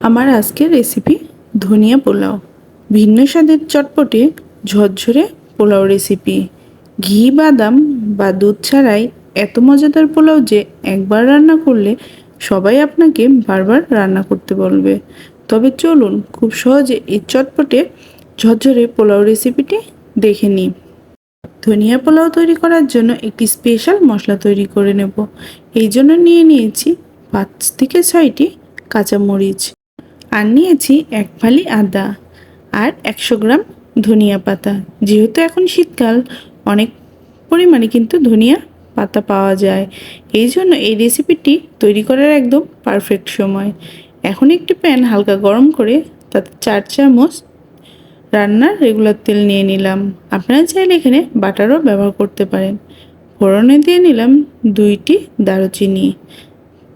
আমার আজকের রেসিপি ধনিয়া পোলাও। ভিন্ন স্বাদের চটপটে ঝরঝরে পোলাও রেসিপি ঘি, বাদাম বা দুধ ছাড়াই এত মজাদার পোলাও যে একবার রান্না করলে সবাই আপনাকে বারবার রান্না করতে বলবে। তবে চলুন খুব সহজে এই চটপটে ঝরঝরে পোলাও রেসিপিটি দেখে নিই। ধনিয়া পোলাও তৈরি করার জন্য একটি স্পেশাল মশলা তৈরি করে নেব। এই জন্য নিয়ে নিয়েছি পাঁচ থেকে ছয়টি কাঁচামরিচ। আর নিয়েছি এক ফালি আদা আর একশো গ্রাম ধনিয়া পাতা। যেহেতু এখন শীতকাল, অনেক পরিমাণে কিন্তু ধনিয়া পাতা পাওয়া যায়। এই জন্য এই রেসিপিটি তৈরি করার একদম পারফেক্ট সময়। এখন একটি প্যান হালকা গরম করে তাতে চার চামচ রান্নার রেগুলার তেল নিয়ে নিলাম। আপনারা চাইলে এখানে বাটারও ব্যবহার করতে পারেন। ফোড়নে দিয়ে নিলাম দুইটি দারুচিনি,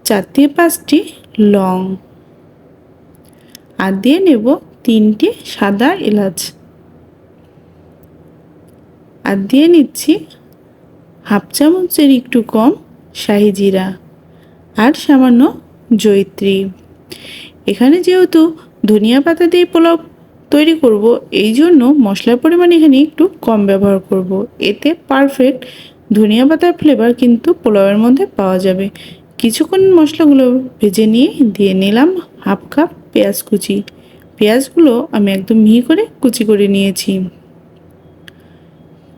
চার থেকে পাঁচটি লং। আর দিয়ে নেব তিনটি সাদা এলাচ। আর দিয়ে নিচ্ছি হাফ চামচের একটু কম শাহি জিরা আর সামান্য জৈত্রী এখানে যেহেতু ধনিয়া পাতা দিয়ে পোলাও তৈরি করব, এই জন্য মশলার পরিমাণ এখানে একটু কম ব্যবহার করব। এতে পারফেক্ট ধনিয়া পাতার ফ্লেভার কিন্তু পোলাওয়ের মধ্যে পাওয়া যাবে। কিছুক্ষণ মশলাগুলো ভেজে নিয়ে দিয়ে নিলাম হাফ কাপ পেঁয়াজ কুচি। পেঁয়াজগুলো আমি একদম মিহি করে কুচি করে নিয়েছি।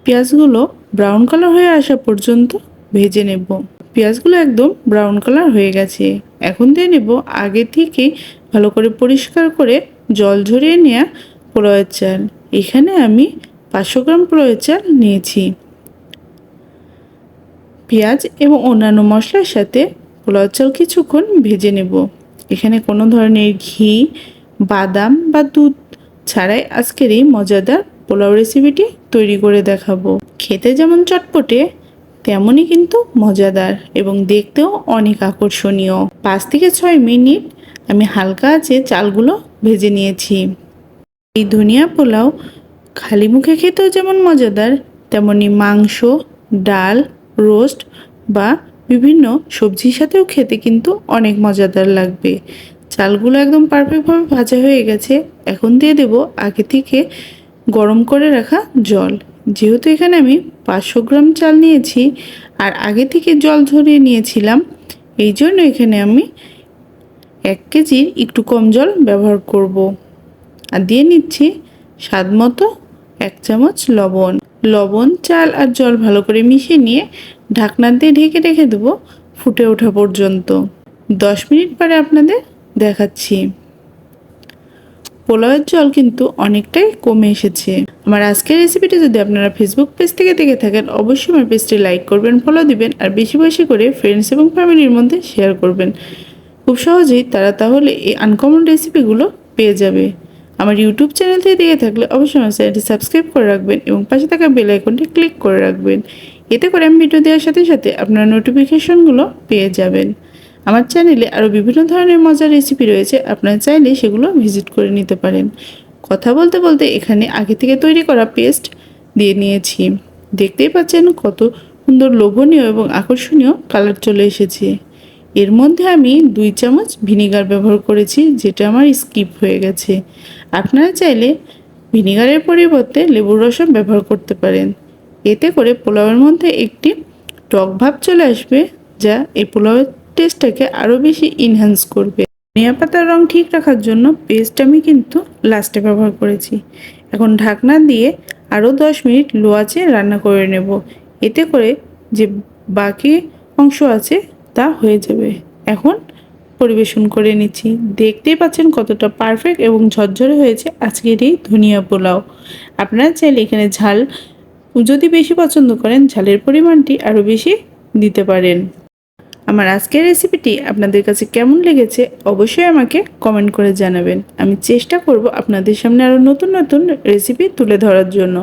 পেঁয়াজগুলো ব্রাউন কালার হয়ে আসা পর্যন্ত ভেজে নেব। পেঁয়াজগুলো একদম ব্রাউন কালার হয়ে গেছে। এখন দিয়ে নেব আগে থেকে ভালো করে পরিষ্কার করে জল ঝরিয়ে নেওয়া পোলাওয়ের চাল। এখানে আমি পাঁচশো গ্রাম পোলাওয়ের চাল নিয়েছি। পেঁয়াজ এবং অন্যান্য মশলার সাথে পোলাওয়ের চাল কিছুক্ষণ ভেজে নেব। এখানে কোনো ধরনের ঘি, বাদাম বা দুধ ছাড়াই আজকের এই মজাদার পোলাও রেসিপিটি তৈরি করে দেখাবো। খেতে যেমন চটপটে, তেমনই কিন্তু মজাদার এবং দেখতেও অনেক আকর্ষণীয়। পাঁচ থেকে ছয় মিনিট আমি হালকা আছে চালগুলো ভেজে নিয়েছি। এই ধনিয়া পোলাও খালি মুখে খেতেও যেমন মজাদার তেমনি মাংস, ডাল, রোস্ট বা বিভিন্ন সবজির সাথেও খেতে কিন্তু অনেক মজাদার লাগবে। চালগুলো একদম পারফেক্টভাবে ভাজা হয়ে গেছে। এখন দিয়ে দেব আগে থেকে গরম করে রাখা জল। যেহেতু এখানে আমি পাঁচশো গ্রাম চাল নিয়েছি আর আগে থেকে জল ঝরিয়ে নিয়েছিলাম, এই জন্য এখানে আমি এক কেজির একটু কম জল ব্যবহার করব। আর দিয়ে নিচ্ছি স্বাদ মতো এক চামচ লবণ। লবণ, চাল আর জল ভালো করে মিশিয়ে নিয়ে ঢাকনা দিয়ে ঢেকে রেখে দেবো ফুটে ওঠা পর্যন্ত। দশ মিনিট পরে আপনাদের দেখাচ্ছি। পোলাওয়ের জল কিন্তু অনেকটাই কমে এসেছে। আমার আজকের রেসিপিটি যদি আপনারা ফেসবুক পেজ থেকে দেখে থাকেন, অবশ্যই আমার পেজটি লাইক করবেন ফলো দিবেন আর বেশি বেশি করে ফ্রেন্ডস এবং ফ্যামিলির মধ্যে শেয়ার করবেন। খুব সহজেই তারা তাহলে এই আনকমন রেসিপিগুলো পেয়ে যাবে। আমার ইউটিউব চ্যানেল থেকে দেখে থাকলে অবশ্যই আমার চ্যানেলটি সাবস্ক্রাইব করে রাখবেন এবং পাশে থাকা বেল আইকনটি ক্লিক করে রাখবেন। এতে করে আমি ভিডিও দেওয়ার সাথে সাথে আপনার নোটিফিকেশনগুলো পেয়ে যাবেন। আমার চ্যানেলে আরও বিভিন্ন ধরনের মজার রেসিপি রয়েছে, আপনারা চাইলে সেগুলো ভিজিট করে নিতে পারেন। কথা বলতে বলতে এখানে আগে থেকে তৈরি করা পেস্ট দিয়ে নিয়েছি। দেখতেই পাচ্ছেন কত সুন্দর লোভনীয় এবং আকর্ষণীয় কালার চলে এসেছে। এর মধ্যে আমি দুই চামচ ভিনিগার ব্যবহার করেছি, যেটা আমার স্কিপ হয়ে গেছে। আপনারা চাইলে ভিনিগারের পরিবর্তে লেবুর রসও ব্যবহার করতে পারেন। এতে করে পোলাওয়ের মধ্যে একটি টক ভাব চলে আসবে, যা এই পোলাওয়ের টেস্টটাকে আরও বেশি ইনহ্যান্স করবে। ধনিয়া পাতার রং ঠিক রাখার জন্য পেস্ট আমি কিন্তু লাস্টে ব্যবহার করেছি। এখন ঢাকনা দিয়ে আরও দশ মিনিট লো আঁচে রান্না করে নেব। এতে করে যে বাকি অংশ আছে তা হয়ে যাবে। এখন পরিবেশন করে নিচ্ছি। দেখতেই পাচ্ছেন কতটা পারফেক্ট এবং ঝরঝরে হয়েছে আজকের এই ধনিয়া পোলাও। আপনারা চাইলে এখানে ঝাল যদি বেশি পছন্দ করেন, ঝালের পরিমাণটি আরও বেশি দিতে পারেন। আমার আজকের রেসিপিটি আপনাদের কাছে কেমন লেগেছে অবশ্যই আমাকে কমেন্ট করে জানাবেন। আমি চেষ্টা করব আপনাদের সামনে আরও নতুন নতুন রেসিপি তুলে ধরার জন্য।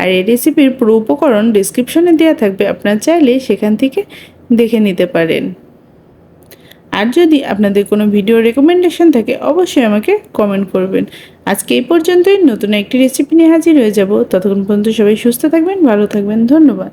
আর এই রেসিপির পুরো উপকরণ ডিসক্রিপশনে দেওয়া থাকবে, আপনারা চাইলে সেখান থেকে দেখে নিতে পারেন। আর যদি আপনাদের কোনো ভিডিও রেকমেন্ডেশন থাকে, অবশ্যই আমাকে কমেন্ট করবেন। আজকে এই পর্যন্তই, নতুন একটি রেসিপি নিয়ে হাজির হয়ে যাব। ততক্ষণ পর্যন্ত সবাই সুস্থ থাকবেন, ভালো থাকবেন, ধন্যবাদ।